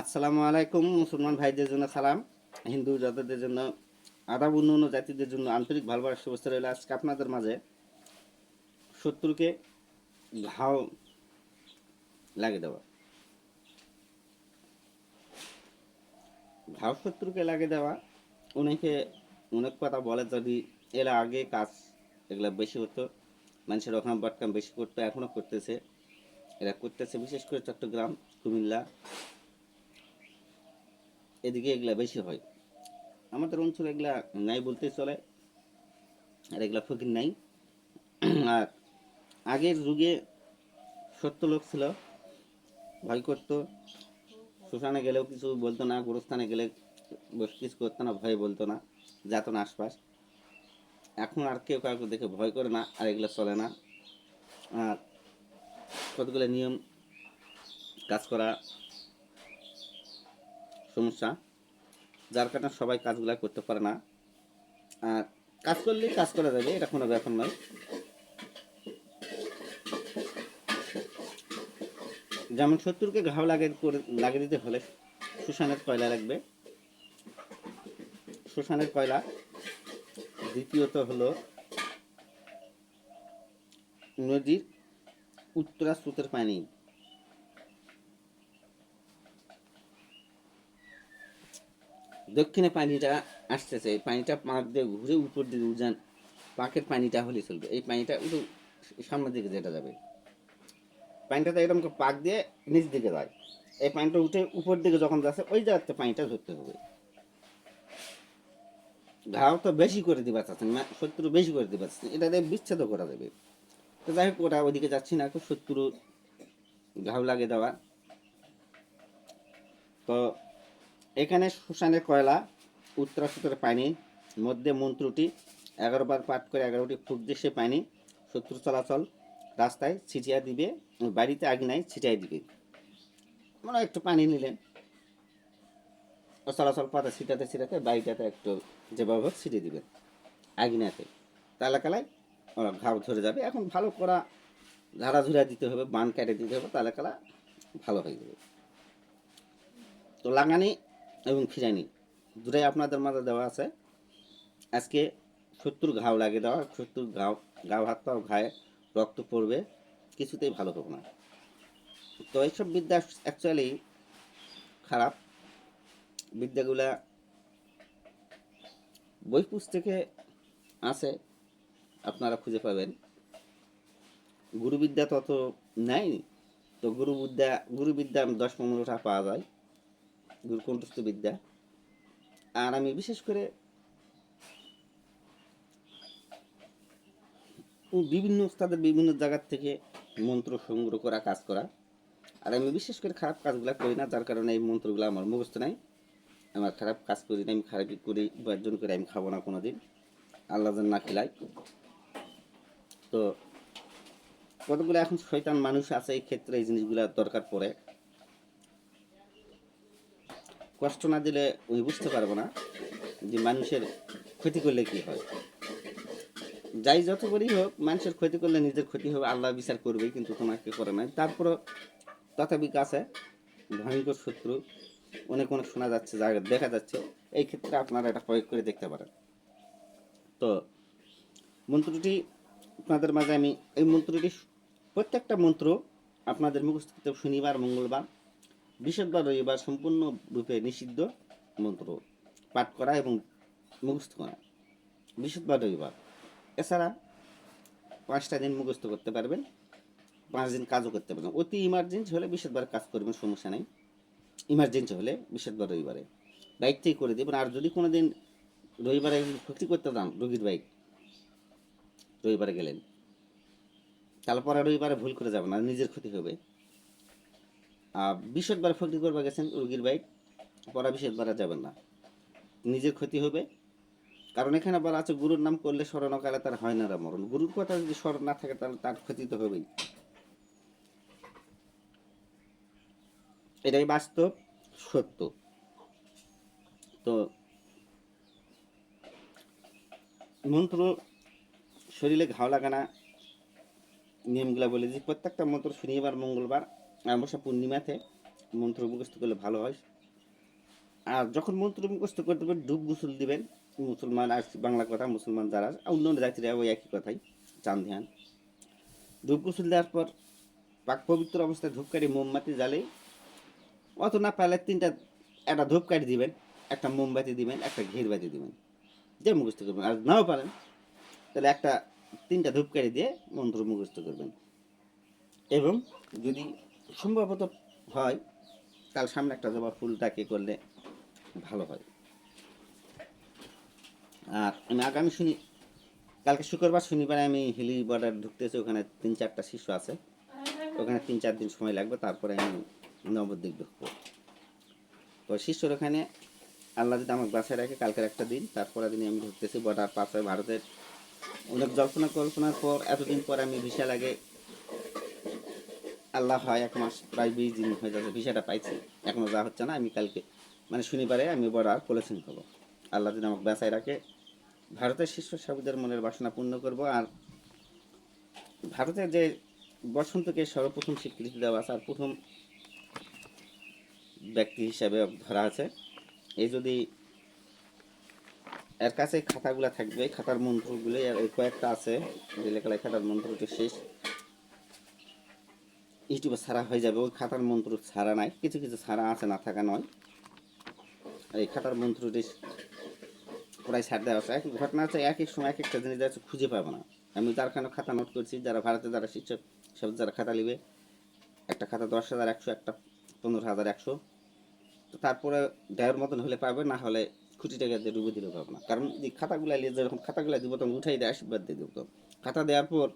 আসসালামু আলাইকুম, মুসলমান ভাইদের জন্য সালাম, হিন্দু জাতিদের জন্য আদাব অন্য জাতিদের জন্য আন্তরিক ভালোবাসার শুভেচ্ছা রইল আজকে আপনাদের মাঝে। শত্রুকে ঘাও লাগে দেওয়া ঘাও শত্রুকে লাগে দেওয়া, অনেকে অনেক কথা বলে যদি এরা আগে কাজ এগুলো বেশি হতো, মানুষের ওখানে বটকাম বেশি করতো এখনও করতেছে। এরা করতেছে, বিশেষ করে চট্টগ্রাম, কুমিল্লা এদিকে এগুলা বেশি হয়। আমাদের অঞ্চলে এগুলা নাই বলতে চলে, আর এগুলা ফকির নাই। আর আগের যুগে সত্য লোক ছিল, ভয় করতো, শ্মশানে গেলেও কিছু বলতো না, গোরস্থানে গেলে কিছু করতো না, ভয় বলতো না, যেত না আশপাশ। এখন আর কেউ কাউকে দেখে ভয় করে না, আর এগুলো চলে না। আর কতগুলো নিয়ম কাজ করা সমস্যা। যার কারণে সবাই কাজগুলো করতে পারে না। আর কাজ করলেই কাজ করা যাবে, এটা কোনো ব্যাপার নয়। যেমন শত্রুকে ঘাও লাগে লাগিয়ে দিতে হলে শ্মশানের কয়লা লাগবে। শ্মশানের কয়লা। দ্বিতীয়ত হলো নদীর উত্তরা স্রোতের পানি। দক্ষিণে পানিটা আসতেছে, এই পানিটা পাক দিয়ে ঘুরে উপর দিকে উজান, পাকের পানিটা হলে চলবে। এই পানিটা উঠে সামনের দিকে যেটা যাবে। পানিটা তো এরকম পাক দিয়ে নিচ দিকে যায়। এই পানিটা উঠে উপর দিকে যখন যাচ্ছে, ওই জায়গাতে পানিটা ধরতে হবে। ঘাও তো বেশি করে দিবা চাচ্ছেন না শত্রু বেশি করে দিবা চাচ্ছেন, এটা দিয়ে বিচ্ছেদ করা যাবে। তো যাই হোক, ওটা ওদিকে যাচ্ছি না শত্রু ঘাও লাগে দেওয়া। তো এখানে শ্মশানের কয়লা, উত্তরা সুতোর পানি, মধ্যে মন্ত্রটি এগারো বার পাঠ করে এগারোটি ফুট সে পানি, শত্রু চলাচল, রাস্তায় ছিটিয়া দিবে, বাড়িতে আগে নাই, ছিটিয়ে দিবে। মানে একটু পানি নিলেন। চলাচল পাতা ছিটাতে ছিটাতে বাড়িটাতে একটু যেভাবে হোক ছিটিয়ে দিবেন আগিনাতে। তালা কালায় ওরা ঘাও ধরে যাবে। এখন ভালো করা ঝাড়াঝুড়া দিতে হবে, বান কেটে দিতে হবে, তালা কালা ভালো হয়ে যাবে। তো লাগানি এবং খিরানি দুটাই আপনাদের মাঝে দেওয়া আছে। আজকে সত্তর ঘাও লাগিয়ে দেওয়া। সত্তর ঘাও ঘাও হাত পাও ঘায়ে রক্ত পড়বে। কিছুতেই ভালো হবে না। তো এইসব বিদ্যা অ্যাকচুয়ালি খারাপ। বিদ্যাগুলা বই পুস্তকে আছে। আপনারা খুঁজে পাবেন। গুরুবিদ্যা তত নাই তো গুরুবিদ্যা গুরুবিদ্যা দশ পনেরোটা পাওয়া যায়। গুরুকণ্ঠস্থ বিদ্যা আর আমি বিশেষ করে বিভিন্ন উস্তাদের বিভিন্ন জায়গার থেকে মন্ত্র সংগ্রহ করা, কাজ করা। আর আমি বিশেষ করে খারাপ কাজগুলো করি না, যার কারণে এই মন্ত্রগুলো আমার মুখস্থ নাই। আমার খারাপ কাজ করি না, আমি খারাপই করি উপার্জন করে আমি খাব না কোনো দিন আল্লাহ না খেলাই তো কতগুলো এখন শয়তান মানুষ আছে, এই ক্ষেত্রে এই জিনিসগুলো দরকার পড়ে। কষ্ট না দিলে উনি বুঝতে পারব না যে মানুষের ক্ষতি করলে কি হয়। যাই যত করেই হোক, মানুষের ক্ষতি করলে নিজের ক্ষতি হবে, আল্লাহ বিচার করবে কিন্তু তোমাকে করে নাই। তারপরও তথাপিক আছে, ভয়ঙ্কর শত্রু, অনেক অনেক শোনা যাচ্ছে, যা দেখা যাচ্ছে। এই ক্ষেত্রে আপনারা এটা প্রয়োগ করে দেখতে পারেন। তো মন্ত্রটি আপনাদের মাঝে আমি, এই মন্ত্রটি প্রত্যেকটা মন্ত্র আপনাদের মুখস্থ শনিবার, মঙ্গলবার। বৃহস্পতিবার রবিবার সম্পূর্ণ রূপে নিষিদ্ধ মন্ত্র পাঠ করা এবং মুখস্থ করা। বৃহস্পতিবার রবিবার এছাড়া পাঁচটা দিন মুখস্থ করতে পারবেন, পাঁচ দিন কাজও করতে পারবেন। অতি ইমার্জেন্সি হলে বৃহস্পতিবার কাজ করবেন, সমস্যা নেই। ইমার্জেন্সি হলে বৃহস্পতিবার রবিবারে। বাইক করে দেবেন। আর যদি কোনো দিন রবিবারে ক্ষতি করতে যান, রোগীর বাইক রবিবারে গেলেন তারপরে রবিবারে ভুল করে যাবেন আর নিজের ক্ষতি হবে। বৃহস্পতিবার ফকরি করবা গেছেন রুগীর বাইক পরা বৃহস্পতিবার যাবেন না। নিজের ক্ষতি হবে। কারণ এখানে বলা আছে, গুরুর নাম করলে স্মরণকালে তার হয় না মরণ। গুরুর কথা যদি স্মরণ না থাকে, তাহলে তার ক্ষতি তো হবেই। এটাই বাস্তব, সত্য। তো মন্ত্র শরীরে ঘাও লাগানা নিয়মগুলা বলে যে প্রত্যেকটা মন্ত্র শনিবার মঙ্গলবার অমাবস্যা পূর্ণিমাতে মন্ত্র মুখস্থ করলে ভালো হয়। আর যখন মন্ত্র মুখস্থ করতে পারবেন ডুব গোসল দিবেন, মুসলমান আর বাংলা কথা, মুসলমান যারা অন্য অন্য জাতিরা ওই একই কথাই চান ধ্যান। ধূপ গোসল দেওয়ার পর পাক পবিত্র অবস্থায় ধূপকাঠি, মোমবাতি জ্বালে অত না পারলে তিনটা, একটা ধূপকাঠি দিবেন, একটা মোমবাতি দিবেন, একটা ঘিরবাতি দিবেন। যে মুখস্থ করবেন, আর নাও পারেন, তাহলে একটা, তিনটা ধূপকাঠি দিয়ে মন্ত্র মুখস্থ করবেন। এবং যদি সম্ভবত হয়। কাল সামনে একটা জবা ফুলটাকে করলে ভালো হয়। আর আমি আগামী শনি, কালকে শুক্রবার, শনিবারে আমি হিলি বর্ডার ঢুকতেছি, ওখানে তিন চারটা শিশু আছে। ওখানে তিন চার দিন সময় লাগবে, তারপরে আমি নবদ্বীপ ঢুকবো। তো শিশুর ওখানে আল্লাহ যদি আমাকে বাসায় রাখে, কালকের একটা দিন তারপরে দিনে আমি ঢুকতেছি বর্ডার পাশে ভারতের। অনেক জল্পনা কল্পনার পর, এতদিন পর আমি ভিসা লাগে আল্লাহ হয়, এক মাস প্রায় বিশ দিন হয়ে যাচ্ছে ভিসাটা পাইছি। এখনও যা হচ্ছে না, আমি কালকে মানে শনিবারে আমি বর্ডার পলিসিং হব আল্লাহ যদি আমাকে বাসায় রাখে। ভারতের শীর্ষ সাবুদের মনের বাসনা পূর্ণ করব আর ভারতের যে বসন্তকে সর্বপ্রথম স্বীকৃতি দেওয়া আছে, আর প্রথম ব্যক্তি হিসাবে ধরা আছে, এই যদি এর কাছে খাতাগুলো থাকবে, খাতার মন্ত্রগুলো আর এই কয়েকটা আছে, যে লেখালে খাতার মন্ত্রটি শেষ। ইউটিউবে ছাড়া হয়ে যাবে, ওই খাতার মন্ত্র ছাড়া নাই, কিছু কিছু ছাড়া আছে, না থাকা নয়। এই খাতার মন্ত্রটি প্রায় ছাড় দেওয়া আছে, এক ঘটনা আছে এক এক সময় এক একটা জিনিস যাচ্ছে খুঁজে পাবো না। আমি তার কারণে খাতা নোট করছি, যারা ভারতে, যারা শিক্ষক, সব যারা খাতা নেবে একটা খাতা দশ হাজার একশো, একটা পনেরো হাজার একশো। তো তারপরে দেড় মতন হলে পাবে, না হলে খুঁটি টাকা দিয়ে ডুবে দিলে পাবো না। কারণ এই খাতাগুলো নিয়ে যখন খাতাগুলো দিব, তখন উঠাই দিয়ে আশীর্বাদ দিয়ে দেবো। খাতা দেওয়ার পর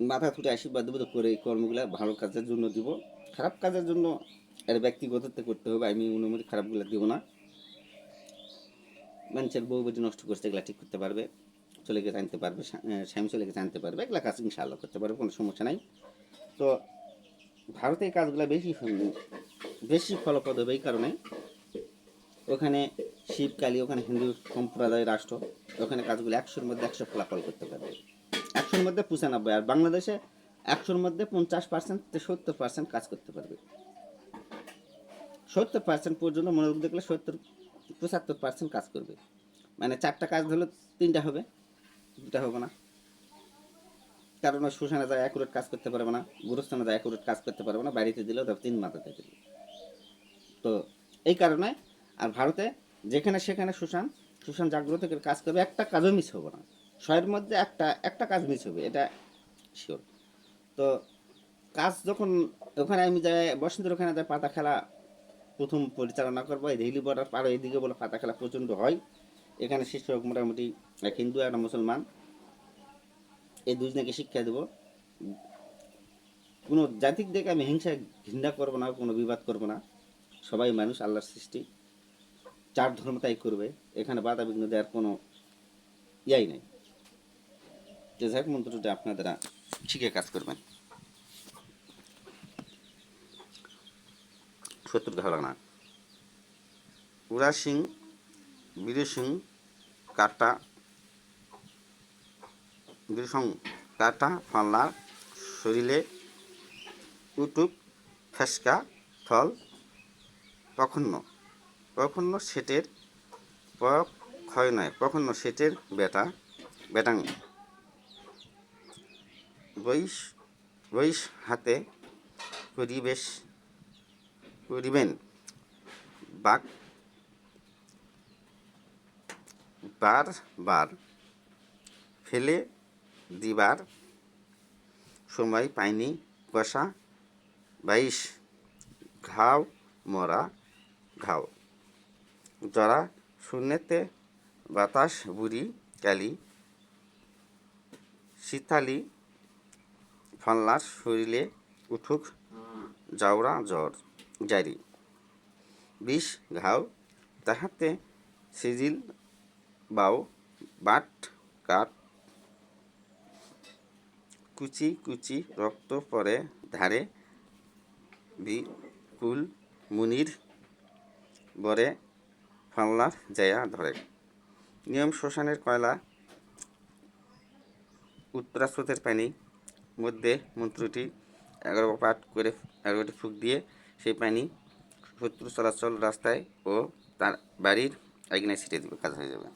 মাথা তুলে আশীর্বাদ দেবো, তো করে এই কর্মগুলো ভালো কাজের জন্য দিব। খারাপ কাজের জন্য এর ব্যক্তিগততে করতে হবে, আমি অনুমতি খারাপগুলো দিব না। মানুষের বউ বেটি নষ্ট করছে, এগুলা ঠিক করতে পারবে, চলে গেছে আনতে পারবে স্বামী চলে গেছে আনতে পারবে, এগুলা কাজ ইনশাআল্লাহ করতে পারবে, কোনো সমস্যা নাই। তো ভারতে কাজগুলো বেশি বেশি ফলপ্রদ হবে এই কারণে। ওখানে শিবকালী, ওখানে হিন্দু সম্প্রদায়, রাষ্ট্র, ওখানে কাজগুলো একশোর মধ্যে একশো ফলাফল করতে পারবে। একশোর মধ্যে পঁচানব্বই, আর বাংলাদেশে একশোর মধ্যে পঞ্চাশ পার্সেন্ট সত্তর পার্সেন্ট কাজ করতে পারবে। সত্তর পার্সেন্ট পর্যন্ত মনোযোগ দেখলে সত্তর, পঁচাত্তর পার্সেন্ট কাজ করবে। মানে চারটা কাজ হলে তিনটা হবে, দুটা হবে না। কারণ ওই শ্মশানে যায় অ্যাকুরেট কাজ করতে পারবে না, গুরুস্থানে যায় অ্যাকুরেট কাজ করতে পারবে না, বাড়িতে দিলেও তার তিন মাথা থেকে তো এই কারণে আর ভারতে যেখানে সেখানে শ্মশান শ্মশান জাগ্রত কাজ করবে, একটা কাজও মিস হবে না। ছয়ের মধ্যে একটা একটা কাজ মিস হবে, এটা শিওর তো কাজ যখন ওখানে আমি যাই, বসন্তের ওখানে যাই, পাতা খেলা প্রথম পরিচালনা করব, এই রেলি বর্ডার পার এইদিকে বলে পাতা খেলা প্রচণ্ড হয়। এখানে শিক্ষক মোটামুটি এক হিন্দু একটা মুসলমান। এই দুজনকে শিক্ষা দেব। কোনো জাতিক দেখে আমি হিংসা, ঘৃণা করব না, কোনো বিবাদ করব না। সবাই মানুষ, আল্লাহর সৃষ্টি। চার ধর্ম তাই করবে। এখানে বাধা বিঘ্ন দেওয়ার কোনো ইয়াই নাই। যে যাই মন্ত্রটা আপনারা শিখে কাজ করবেন। সত্তর ঘাড়া না উড়া সিং, বীর সিং, কাটা, বীর সিং, কাটা ফাল্লার শরীরে উটুক, ফেসকা, থল প্রখন্ন প্রখন্ন সেটের প্রয়োগ ক্ষয় নয় প্রখন্ন সেটের বেটা, বেটাং। বৈশ বৈশ হাতে পরিবেশ করিবেন। বাক, বার বার। ফেলে দিবার সময় পাইনি কষা বাইশ, ঘাও, মরা, ঘাও। জরা শূন্যতে বাতাস বুড়ি কালি। শীতালি ফাল্লার শরীরে উঠুক জাউরা জ্বর জারি বিষ, ঘাও তাহাতে সিজিল, বাও, বাট, কাট, কুচি কুচি রক্ত পরে ধারে, বিকুল মুনির বরে ফাল্লার জায়া ধরে। নিয়ম শ্মশানের কয়লা উত্তরা স্রোতের পানি মধ্যে মন্ত্রটি এগারো পাঠ করে এগারোটি ফুক দিয়ে সেই পানি শত্রু চলাচল রাস্তায় ও তার বাড়ির আইগনায় ছিটিয়ে দেবে, কাজ হয়ে যাবে।